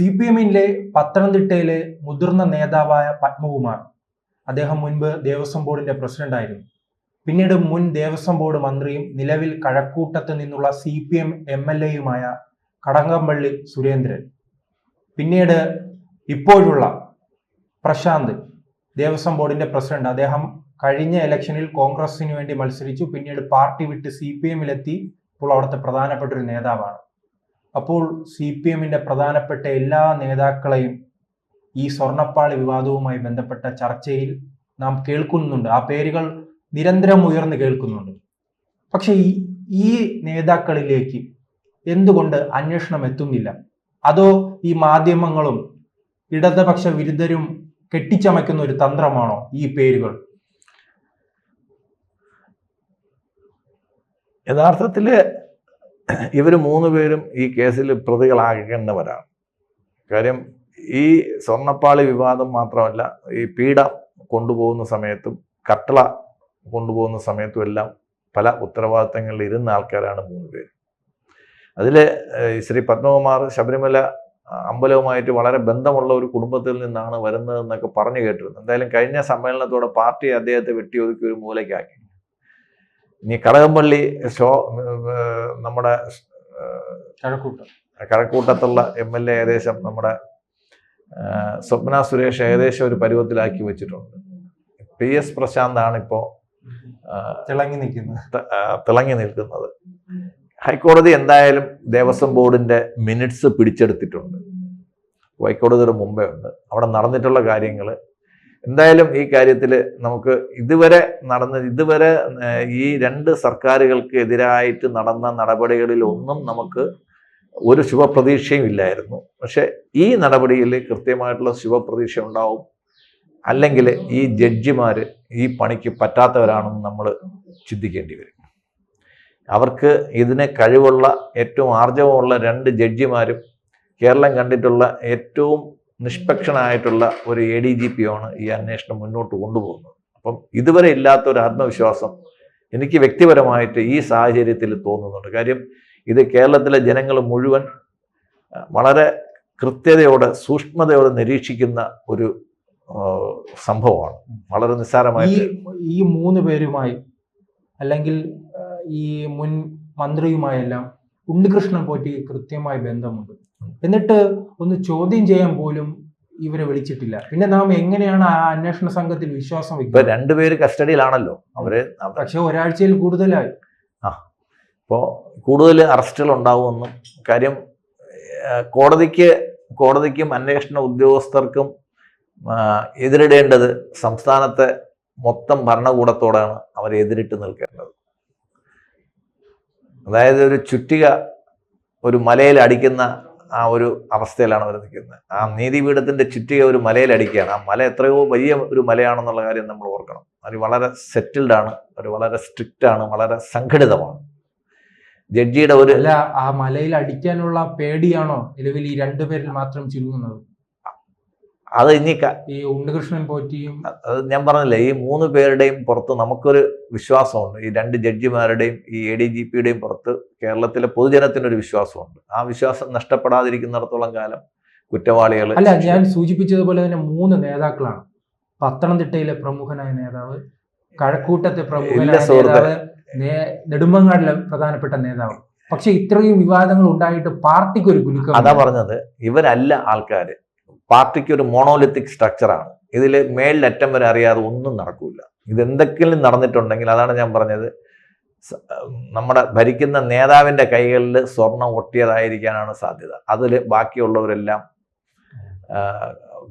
C P എമ്മിലെ പത്തനംതിട്ടയിലെ മുതിർന്ന നേതാവായ പത്മകുമാർ. അദ്ദേഹം മുൻപ് ദേവസ്വം ബോർഡിന്റെ പ്രസിഡന്റായിരുന്നു പിന്നീട് മുൻ ദേവസ്വം ബോർഡ് മന്ത്രിയും നിലവിൽ കഴക്കൂട്ടത്ത് നിന്നുള്ള C P M M L എയുമായ Kadakampally Surendran. പിന്നീട് ഇപ്പോഴുള്ള പ്രശാന്ത് ദേവസ്വം ബോർഡിന്റെ പ്രസിഡന്റ്. അദ്ദേഹം കഴിഞ്ഞ ഇലക്ഷനിൽ കോൺഗ്രസിന് വേണ്ടി മത്സരിച്ചു. പിന്നീട് പാർട്ടി വിട്ട് സി പി എമ്മിലെത്തി ഇപ്പോൾ അവിടുത്തെ പ്രധാനപ്പെട്ട ഒരു നേതാവാണ്. അപ്പോൾ സി പി എമ്മിന്റെ പ്രധാനപ്പെട്ട എല്ലാ നേതാക്കളെയും ഈ സ്വർണപ്പാളി വിവാദവുമായി ബന്ധപ്പെട്ട ചർച്ചയിൽ നാം കേൾക്കുന്നുണ്ട്. ആ പേരുകൾ നിരന്തരം ഉയർന്നു കേൾക്കുന്നുണ്ട്. പക്ഷെ ഈ ഈ നേതാക്കളിലേക്ക് എന്തുകൊണ്ട് അന്വേഷണം എത്തുന്നില്ല? അതോ ഈ മാധ്യമങ്ങളും ഇടതുപക്ഷ വിരുദ്ധരും കെട്ടിച്ചമയ്ക്കുന്ന ഒരു തന്ത്രമാണോ ഈ പേരുകൾ? യഥാർത്ഥത്തിൽ ഇവർ മൂന്ന് പേരും ഈ കേസിൽ പ്രതികളാകേണ്ടവരാണ്. കാര്യം ഈ സ്വർണപ്പാളി വിവാദം മാത്രമല്ല ഈ പീഡ കൊണ്ടുപോകുന്ന സമയത്തും കട്ടള കൊണ്ടുപോകുന്ന സമയത്തും എല്ലാം പല ഉത്തരവാദിത്തങ്ങളിൽ ഇരുന്ന ആൾക്കാരാണ് മൂന്ന് പേര്. അതിൽ ശ്രീ പത്മകുമാർ ശബരിമല അമ്പലവുമായിട്ട് വളരെ ബന്ധമുള്ള ഒരു കുടുംബത്തിൽ നിന്നാണ് വരുന്നതെന്നൊക്കെ പറഞ്ഞു കേട്ടിരുന്നു. എന്തായാലും കഴിഞ്ഞ സമ്മേളനത്തോടെ പാർട്ടി അദ്ദേഹത്തെ വെട്ടിയൊതുക്കി ഒരു മൂലയ്ക്കാക്കി. ഇനി കടകംപള്ളി ഷോ നമ്മുടെ കഴക്കൂട്ടം. കഴക്കൂട്ടത്തുള്ള എം എൽ എ ഏകദേശം നമ്മുടെ സ്വപ്ന സുരേഷ് ഏകദേശം ഒരു പരുവത്തിലാക്കി വെച്ചിട്ടുണ്ട്. പി എസ് പ്രശാന്താണ് ഇപ്പോൾ തിളങ്ങി നിൽക്കുന്നത്. തിളങ്ങി നിൽക്കുന്നത്. ഹൈക്കോടതി എന്തായാലും ദേവസ്വം ബോർഡിന്റെ മിനിറ്റ്സ് പിടിച്ചെടുത്തിട്ടുണ്ട്. ഹൈക്കോടതിയുടെ മുമ്പേ ഉണ്ട്. അവിടെ നടന്നിട്ടുള്ള കാര്യങ്ങൾ എന്തായാലും ഈ കാര്യത്തിൽ നമുക്ക് ഇതുവരെ നടന്ന ഇതുവരെ ഈ രണ്ട് സർക്കാരുകൾക്ക് എതിരായിട്ട് നടന്ന നടപടികളിൽ ഒന്നും നമുക്ക് ഒരു ശുഭപ്രതീക്ഷയും ഇല്ലായിരുന്നു. പക്ഷെ ഈ നടപടിയിൽ കൃത്യമായിട്ടുള്ള ശുഭപ്രതീക്ഷ ഉണ്ടാവും. അല്ലെങ്കിൽ ഈ ജഡ്ജിമാർ ഈ പണിക്ക് പറ്റാത്തവരാണെന്ന് നമ്മൾ ചിന്തിക്കേണ്ടി വരും. അവർക്ക് ഇതിന് കഴിവുള്ള ഏറ്റവും ആർജവമുള്ള രണ്ട് ജഡ്ജിമാരും കേരളം കണ്ടിട്ടുള്ള ഏറ്റവും നിഷ്പക്ഷനായിട്ടുള്ള ഒരു എ ഡി ജി പി ആണ് ഈ അന്വേഷണം മുന്നോട്ട് കൊണ്ടുപോകുന്നത്. അപ്പം ഇതുവരെ ഇല്ലാത്ത ഒരു ആത്മവിശ്വാസം എനിക്ക് വ്യക്തിപരമായിട്ട് ഈ സാഹചര്യത്തിൽ തോന്നുന്നുണ്ട്. കാര്യം ഇത് കേരളത്തിലെ ജനങ്ങൾ മുഴുവൻ വളരെ കൃത്യതയോടെ സൂക്ഷ്മതയോടെ നിരീക്ഷിക്കുന്ന ഒരു സംഭവമാണ്. വളരെ നിസ്സാരമായി ഈ മൂന്ന് പേരുമായി അല്ലെങ്കിൽ ഈ മുൻ മന്ത്രിയുമായെല്ലാം ഉണ്ണികൃഷ്ണൻ പോറ്റി കൃത്യമായി ബന്ധമുണ്ട്. എന്നിട്ട് ഒന്ന് ചോദ്യം ചെയ്യാൻ പോലും ഇവരെ വിളിച്ചിട്ടില്ല. പിന്നെ നാം എങ്ങനെയാണ് ആ അന്വേഷണ സംഘത്തിൽ വിശ്വാസം ഇപ്പൊ രണ്ടുപേര് കസ്റ്റഡിയിലാണല്ലോ. അവർ അവ- പക്ഷെ ഒരാഴ്ചയിൽ കൂടുതലായി. ആ. ഇപ്പോൾ കൂടുതൽ അറസ്റ്റുകൾ ഉണ്ടാവുമെന്നും കാര്യം കോടതിക്ക് കോടതിക്കും അന്വേഷണ ഉദ്യോഗസ്ഥർക്കും എതിരിടേണ്ടത് സംസ്ഥാനത്തെ മൊത്തം ഭരണകൂടത്തോടാണ് അവർ എതിരിട്ട് നിൽക്കേണ്ടത്. അതായത് ഒരു ചുറ്റിക ഒരു മലയിൽ അടിക്കുന്ന ആ ഒരു അവസ്ഥയിലാണ് അവർ നിൽക്കുന്നത്. ആ നീതിപീഠത്തിന്റെ ചുറ്റിക ഒരു മലയിലടിക്കുകയാണ്. ആ മല എത്രയോ വലിയ ഒരു മലയാണെന്നുള്ള കാര്യം നമ്മൾ ഓർക്കണം. അവർ വളരെ സെറ്റിൽഡ് ആണ്. അവർ വളരെ സ്ട്രിക്റ്റ് ആണ്. വളരെ സംഘടിതമാണ്. ജഡ്ജിയുടെ ഒരു അല്ല ആ മലയിൽ അടിക്കാനുള്ള പേടിയാണോ നിലവിൽ ഈ രണ്ടുപേരിൽ മാത്രം ചുരുങ്ങുന്നത്? അത് ഇനി ഈ ഉണ്ണികൃഷ്ണൻ പോറ്റിയും അത് ഞാൻ പറഞ്ഞില്ലേ ഈ മൂന്ന് പേരുടെയും പുറത്ത് നമുക്കൊരു വിശ്വാസമുണ്ട്. ഈ രണ്ട് ജഡ്ജിമാരുടെയും ഈ എ ഡി ജി പിയുടെയും പുറത്ത് കേരളത്തിലെ പൊതുജനത്തിനൊരു വിശ്വാസമുണ്ട്. ആ വിശ്വാസം നഷ്ടപ്പെടാതിരിക്കുന്നിടത്തോളം കാലം കുറ്റവാളികൾ അല്ല ഞാൻ സൂചിപ്പിച്ചതുപോലെ തന്നെ മൂന്ന് നേതാക്കളാണ്. പത്തനംതിട്ടയിലെ പ്രമുഖനായ നേതാവ് കഴക്കൂട്ടത്തെ പ്രമുഖനായ നേതാവ് പ്രധാനപ്പെട്ട നേതാവ്. പക്ഷെ ഇത്രയും വിവാദങ്ങൾ ഉണ്ടായിട്ട് പാർട്ടിക്ക് ഒരു കുലുക്കം അതാ പറഞ്ഞത് ഇവരല്ല ആൾക്കാർ പാർട്ടിക്ക് ഒരു മോണോലിത്തിക് സ്ട്രക്ചറാണ് ഇതിൽ മേളിലറ്റം വരെ അറിയാതെ ഒന്നും നടക്കൂല. ഇതെന്തെങ്കിലും നടന്നിട്ടുണ്ടെങ്കിൽ അതാണ് ഞാൻ പറഞ്ഞത്. നമ്മുടെ ഭരിക്കുന്ന നേതാവിന്റെ കൈകളിൽ സ്വർണം ഒട്ടിയതായിരിക്കാനാണ് സാധ്യത. അതിൽ ബാക്കിയുള്ളവരെല്ലാം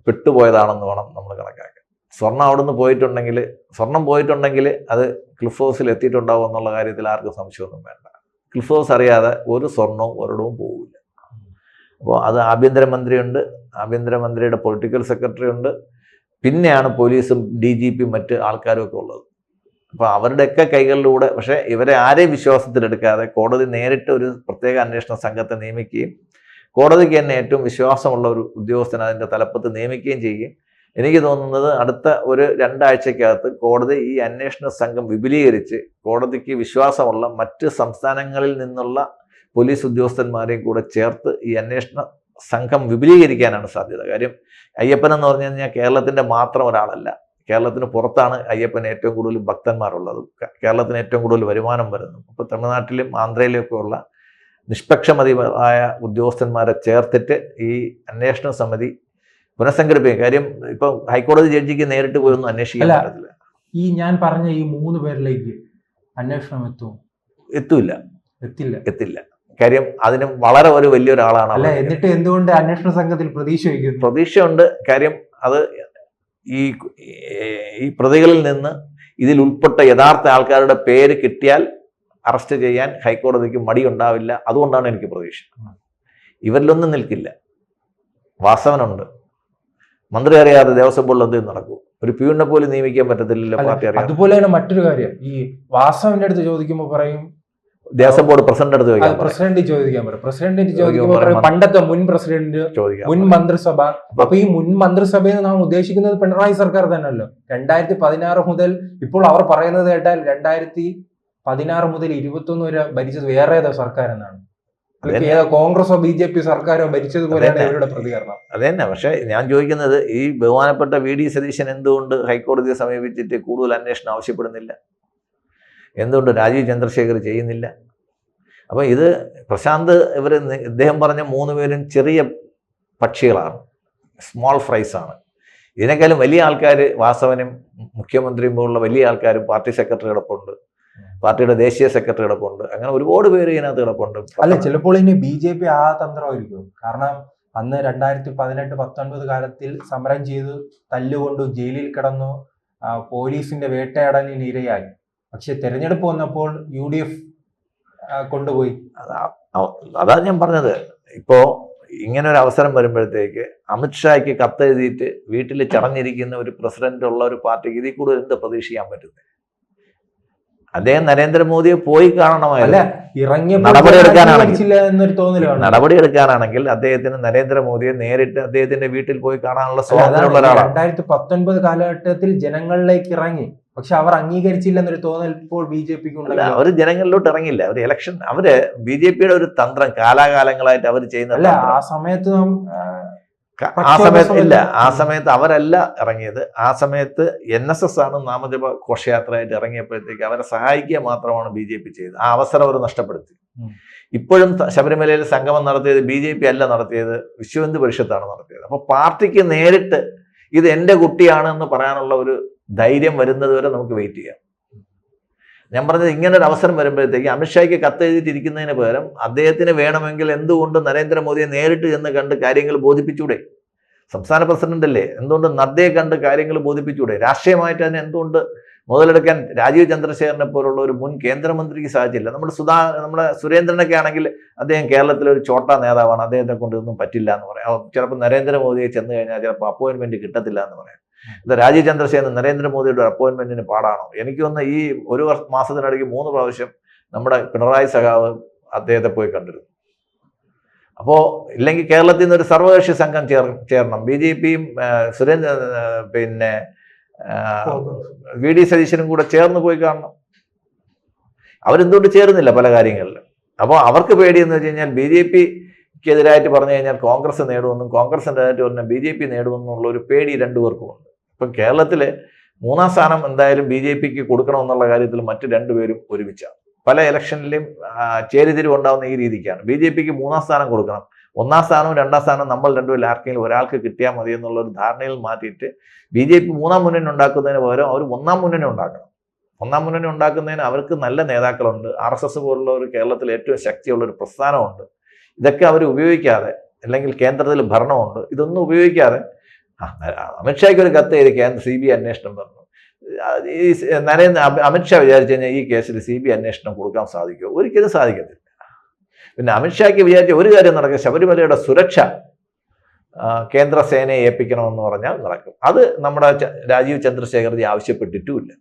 പെട്ടുപോയതാണെന്ന് വേണം നമ്മൾ കണക്കാക്കാൻ. സ്വർണം അവിടുന്ന് പോയിട്ടുണ്ടെങ്കിൽ സ്വർണം പോയിട്ടുണ്ടെങ്കിൽ അത് ക്ലിഫ് ഹൗസിൽ എത്തിയിട്ടുണ്ടാവും എന്നുള്ള കാര്യത്തിൽ ആർക്കും സംശയമൊന്നും വേണ്ട. ക്ലിഫ് ഹൗസ് അറിയാതെ ഒരു സ്വർണവും ഒരിടവും പോകില്ല അപ്പോൾ അത് ആഭ്യന്തരമന്ത്രിയുണ്ട് ആഭ്യന്തരമന്ത്രിയുടെ പൊളിറ്റിക്കൽ സെക്രട്ടറി ഉണ്ട്. പിന്നെയാണ് പോലീസും ഡി ജി പി മറ്റ് ആൾക്കാരും ഒക്കെ ഉള്ളത്. അപ്പോൾ അവരുടെയൊക്കെ കൈകളിലൂടെ പക്ഷേ ഇവരെ ആരെയും വിശ്വാസത്തിലെടുക്കാതെ കോടതി നേരിട്ട് ഒരു പ്രത്യേക അന്വേഷണ സംഘത്തെ നിയമിക്കുകയും കോടതിക്ക് തന്നെ ഏറ്റവും വിശ്വാസമുള്ള ഒരു ഉദ്യോഗസ്ഥനെ അതിന്റെ തലപ്പത്ത് നിയമിക്കുകയും ചെയ്യുകയും എനിക്ക് തോന്നുന്നത് അടുത്ത ഒരു രണ്ടാഴ്ചക്കകത്ത് കോടതി ഈ അന്വേഷണ സംഘം വിപുലീകരിച്ച് കോടതിക്ക് വിശ്വാസമുള്ള മറ്റ് സംസ്ഥാനങ്ങളിൽ നിന്നുള്ള പോലീസ് ഉദ്യോഗസ്ഥന്മാരെയും കൂടെ ചേർത്ത് ഈ അന്വേഷണ സംഘം വിപുലീകരിക്കാനാണ് സാധ്യത. കാര്യം അയ്യപ്പൻ എന്ന് പറഞ്ഞു കഴിഞ്ഞാൽ കേരളത്തിന്റെ മാത്രം ഒരാളല്ല. കേരളത്തിന് പുറത്താണ് അയ്യപ്പൻ ഏറ്റവും കൂടുതൽ ഭക്തന്മാരുള്ളത്. കേരളത്തിന് ഏറ്റവും കൂടുതൽ വരുമാനം വരുന്നു അപ്പോൾ തമിഴ്നാട്ടിലും ആന്ധ്രയിലും ഒക്കെ ഉള്ള നിഷ്പക്ഷമതിയായ ഉദ്യോഗസ്ഥന്മാരെ ചേർത്തിട്ട് ഈ അന്വേഷണ സമിതി പുനഃസംഘടിപ്പിക്കും. കാര്യം ഇപ്പൊ ഹൈക്കോടതി ജഡ്ജിക്ക് നേരിട്ട് പോയി ഒന്നും അന്വേഷിക്കാൻ. പറ്റത്തില്ല. ഈ ഞാൻ പറഞ്ഞ ഈ മൂന്ന് പേരിലേക്ക് അന്വേഷണം എത്തും എത്തൂല എത്തില്ല. എത്തില്ല. കാര്യം അതിന് വളരെ ഒരു വലിയൊരാളാണ് അല്ല എന്നിട്ട് എന്തുകൊണ്ട് അന്വേഷണ സംഘത്തിൽ പ്രതീക്ഷ പ്രതീക്ഷയുണ്ട്. കാര്യം അത് ഈ ഈ പ്രതികളിൽ നിന്ന് ഇതിൽ ഉൾപ്പെട്ട യഥാർത്ഥ ആൾക്കാരുടെ പേര് കിട്ടിയാൽ അറസ്റ്റ് ചെയ്യാൻ ഹൈക്കോടതിക്ക് മടിയുണ്ടാവില്ല അതുകൊണ്ടാണ് എനിക്ക് പ്രതീക്ഷ. ഇവരിലൊന്നും നിൽക്കില്ല. വാസവനുണ്ട്. മന്ത്രി അറിയാതെ ദേവസ്വം ബോർഡിൽ എന്തെങ്കിലും നടക്കൂ? ഒരു പ്യൂണിനെ പോലും നിയമിക്കാൻ പറ്റത്തില്ലല്ലോ പാർട്ടി അറിയാം അതുപോലെ തന്നെ മറ്റൊരു കാര്യം. ഈ വാസവന്റെ അടുത്ത് ചോദിക്കുമ്പോൾ പറയും ദേവസ്വം ബോർഡ് പ്രസിഡന്റ് അടുത്ത് ചോദിക്കാം. പ്രസിഡന്റ് ചോദിക്കാൻ പറയും. പ്രസിഡന്റിന് ചോദിക്കുമ്പോൾ പണ്ടത്തെ മുൻ പ്രസിഡന്റ് മുൻ മന്ത്രിസഭ. അപ്പൊ ഈ മുൻ മന്ത്രിസഭയിൽ നിന്ന് നാം ഉദ്ദേശിക്കുന്നത് പിണറായി സർക്കാർ തന്നെയല്ലോ. രണ്ടായിരത്തി പതിനാറ് മുതൽ ഇപ്പോൾ അവർ പറയുന്നത് കേട്ടാൽ രണ്ടായിരത്തി പതിനാറ് മുതൽ ഇരുപത്തൊന്ന് വരെ ഭരിച്ചത് വേറെ ഏതോ സർക്കാർ എന്നാണ് കോൺഗ്രസോ ബി ജെ പി സർക്കാരോ ഭരിച്ചതുപോലെയാണ് ഇവരുടെ പ്രതികരണം. അത് തന്നെ. പക്ഷെ ഞാൻ ചോദിക്കുന്നത് ഈ ബഹുമാനപ്പെട്ട വി ഡി സതീശൻ എന്തുകൊണ്ട് ഹൈക്കോടതിയെ സമീപിച്ചിട്ട് കൂടുതൽ അന്വേഷണം ആവശ്യപ്പെടുന്നില്ല? എന്തുകൊണ്ട് രാജീവ് ചന്ദ്രശേഖർ ചെയ്യുന്നില്ല? അപ്പോൾ ഇത് പ്രശാന്ത് ഇവർ ഇദ്ദേഹം പറഞ്ഞ മൂന്ന് പേരും ചെറിയ പക്ഷികളാണ്. സ്മോൾ ഫ്രൈസാണ് ഇതിനേക്കാളും വലിയ ആൾക്കാർ വാസവനും മുഖ്യമന്ത്രിയും പോലുള്ള വലിയ ആൾക്കാരും പാർട്ടി സെക്രട്ടറി കിടപ്പുണ്ട് പാർട്ടിയുടെ ദേശീയ സെക്രട്ടറി കിടപ്പുണ്ട് അങ്ങനെ ഒരുപാട് പേര് ഇതിനകത്ത് കിടപ്പുണ്ട്. അല്ല ചിലപ്പോൾ ഇനി ബി ജെ പി ആ തന്ത്രമായിരിക്കും. കാരണം അന്ന് രണ്ടായിരത്തി പതിനെട്ട് പത്തൊൻപത് കാലത്തിൽ സമരം ചെയ്ത് തല്ലുകൊണ്ടു ജയിലിൽ കിടന്നു പോലീസിന്റെ വേട്ടയാടലിന് ഇരയായി. പക്ഷെ തെരഞ്ഞെടുപ്പ് വന്നപ്പോൾ യു ഡി എഫ് കൊണ്ടുപോയി. അതാ- ഞാൻ പറഞ്ഞത്. ഇപ്പോ ഇങ്ങനെ ഒരു അവസരം വരുമ്പോഴത്തേക്ക് അമിത്ഷായ്ക്ക് കത്തെഴുതിയിട്ട് വീട്ടിൽ ചടഞ്ഞിരിക്കുന്ന ഒരു പ്രസിഡന്റ് ഉള്ള ഒരു പാർട്ടിക്ക് ഇതിൽ കൂടുതൽ എന്ത് പ്രതീക്ഷിക്കാൻ പറ്റുന്നത് അദ്ദേഹം നരേന്ദ്രമോദിയെ പോയി കാണണമായിരുന്നു. നടപടി എടുക്കാനാണെങ്കിൽ. അദ്ദേഹത്തിന് നരേന്ദ്രമോദിയെ നേരിട്ട് അദ്ദേഹത്തിന്റെ വീട്ടിൽ പോയി കാണാനുള്ള സ്വാതന്ത്ര്യമുള്ള ഒരാളാണ്. രണ്ടായിരത്തി പത്തൊൻപത് കാലഘട്ടത്തിൽ ജനങ്ങളിലേക്ക് ഇറങ്ങി. പക്ഷെ അവർ അംഗീകരിച്ചില്ല എന്നൊരു തോന്നൽ ഇപ്പോൾ ബി ജെ പിക്ക് അവർ ജനങ്ങളിലോട്ട് ഇറങ്ങില്ല. അവർ ഇലക്ഷൻ അവർ ബി ജെ പിയുടെ ഒരു തന്ത്രം കാലാകാലങ്ങളായിട്ട് അവർ ചെയ്യുന്ന. ആ സമയത്ത് ആ, സമയത്ത് ഇല്ല ആ സമയത്ത് അവരല്ല ഇറങ്ങിയത്. ആ സമയത്ത് എൻ എസ് എസ് ആണ് നാമജപ ഘോഷയാത്രയായിട്ട് ഇറങ്ങിയപ്പോഴത്തേക്ക് അവരെ സഹായിക്കുക മാത്രമാണ് ബി ജെ പി ചെയ്തത്. ആ അവസരം അവർ നഷ്ടപ്പെടുത്തി. ഇപ്പോഴും ശബരിമലയിൽ സംഗമം നടത്തിയത് ബി ജെ പി അല്ല നടത്തിയത് വിശ്വഹിന്ദു പരിഷത്താണ് നടത്തിയത്. അപ്പോൾ പാർട്ടിക്ക് നേരിട്ട് ഇത് എന്റെ കുട്ടിയാണ് എന്ന് പറയാനുള്ള ഒരു ധൈര്യം വരുന്നത് വരെ നമുക്ക് വെയിറ്റ് ചെയ്യാം. ഞാൻ പറഞ്ഞത് ഇങ്ങനെ ഒരു അവസരം വരുമ്പോഴത്തേക്ക് അമിത്ഷായ്ക്ക് കത്തെഴുതിയിട്ടിരിക്കുന്നതിന് പകരം അദ്ദേഹത്തിന് വേണമെങ്കിൽ എന്തുകൊണ്ട് നരേന്ദ്രമോദിയെ നേരിട്ട് ചെന്ന് കണ്ട് കാര്യങ്ങൾ ബോധിപ്പിച്ചൂടെ? സംസ്ഥാന പ്രസിഡന്റ് അല്ലേ? എന്തുകൊണ്ട് നദ്ദയെ കണ്ട് കാര്യങ്ങൾ ബോധിപ്പിച്ചൂടെ? രാഷ്ട്രീയമായിട്ട് അതിനെ എന്തുകൊണ്ട് മുതലെടുക്കാൻ രാജീവ് ചന്ദ്രശേഖരനെ പോലുള്ള ഒരു മുൻ കേന്ദ്രമന്ത്രിക്ക് സാധിച്ചില്ല? നമ്മുടെ സുധാ നമ്മുടെ സുരേന്ദ്രനൊക്കെ ആണെങ്കിൽ അദ്ദേഹം കേരളത്തിലെ ഒരു ചോട്ട നേതാവാണ്. അദ്ദേഹത്തെ കൊണ്ട് ഇതൊന്നും പറ്റില്ല എന്ന് പറയാം. ചിലപ്പോൾ നരേന്ദ്രമോദിയെ ചെന്ന് കഴിഞ്ഞാൽ ചിലപ്പോൾ അപ്പോയിൻമെന്റ് കിട്ടത്തില്ല എന്ന് പറയാം. ഇത് രാജീവ് ചന്ദ്രസേന നരേന്ദ്രമോദിയുടെ അപ്പോയിന്റ്മെന്റിന് പാടാണോ? എനിക്ക് വന്ന ഈ ഒരു മാസത്തിനിടയ്ക്ക് മൂന്ന് പ്രാവശ്യം നമ്മുടെ പിണറായി സഖാവ് അദ്ദേഹത്തെ പോയി കണ്ടിരുന്നു. അപ്പോൾ ഇല്ലെങ്കിൽ കേരളത്തിൽ നിന്ന് ഒരു സർവകക്ഷി സംഘം ചേർ ചേരണം. ബി ജെ പിയും സുരേന്ദ്ര പിന്നെ വി ഡി സതീശനും കൂടെ ചേർന്ന് പോയി കാണണം. അവരെന്തുകൊണ്ട് ചേരുന്നില്ല പല കാര്യങ്ങളിലും? അപ്പോൾ അവർക്ക് പേടിയെന്ന് വെച്ച് കഴിഞ്ഞാൽ ബി ജെ പിക്ക് എതിരായിട്ട് പറഞ്ഞു കഴിഞ്ഞാൽ കോൺഗ്രസ് നേടുമെന്നും കോൺഗ്രസിന്റെ കോൺഗ്രസിന്റെതായിട്ട് പറഞ്ഞാൽ ബി ജെ പി നേടുമെന്നുള്ള ഒരു പേടി രണ്ടുപേർക്കും ഉണ്ട്. ഇപ്പം കേരളത്തിൽ മൂന്നാം സ്ഥാനം എന്തായാലും ബി ജെ പിക്ക് കൊടുക്കണമെന്നുള്ള കാര്യത്തിൽ മറ്റ് രണ്ടുപേരും ഒരുമിച്ചാണ്. പല ഇലക്ഷനിലും ചേരിതിരിവ് ഉണ്ടാവുന്ന ഈ രീതിക്കാണ്. ബി ജെ പിക്ക് മൂന്നാം സ്ഥാനം കൊടുക്കണം. ഒന്നാം സ്ഥാനവും രണ്ടാം സ്ഥാനവും നമ്മൾ രണ്ടുപേരിൽ ആർക്കെങ്കിലും ഒരാൾക്ക് കിട്ടിയാൽ മതി എന്നുള്ള ഒരു ധാരണയിൽ മാറ്റിയിട്ട് ബി ജെ പി മൂന്നാം മുന്നണി ഉണ്ടാക്കുന്നതിന് പകരം അവർ ഒന്നാം മുന്നണി ഉണ്ടാക്കണം. ഒന്നാം മുന്നണി ഉണ്ടാക്കുന്നതിന് അവർക്ക് നല്ല നേതാക്കളുണ്ട്. ആർ എസ് എസ് പോലുള്ള ഒരു കേരളത്തിൽ ഏറ്റവും ശക്തിയുള്ള ഒരു പ്രസ്ഥാനമുണ്ട്. ഇതൊക്കെ അവർ ഉപയോഗിക്കാതെ അല്ലെങ്കിൽ കേന്ദ്രത്തിൽ ഭരണമുണ്ട്. ഇതൊന്നും ഉപയോഗിക്കാതെ ആ, അമിത്ഷായ്ക്ക് ഒരു കത്ത് എഴുതി സി ബി അന്വേഷണം പറഞ്ഞു ഈ നരേന്ദ്ര അമിത്ഷാ വിചാരിച്ചു കഴിഞ്ഞാൽ ഈ കേസിൽ സി ബി അന്വേഷണം കൊടുക്കാൻ സാധിക്കുമോ? ഒരിക്കലും സാധിക്കത്തില്ല. പിന്നെ അമിത്ഷായ്ക്ക് വിചാരിച്ച ഒരു കാര്യം നടക്കുക ശബരിമലയുടെ സുരക്ഷ കേന്ദ്ര സേനയെ ഏൽപ്പിക്കണമെന്ന് പറഞ്ഞാൽ നടക്കും. അത് നമ്മുടെ രാജീവ് ചന്ദ്രശേഖർജി ആവശ്യപ്പെട്ടിട്ടുമില്ല.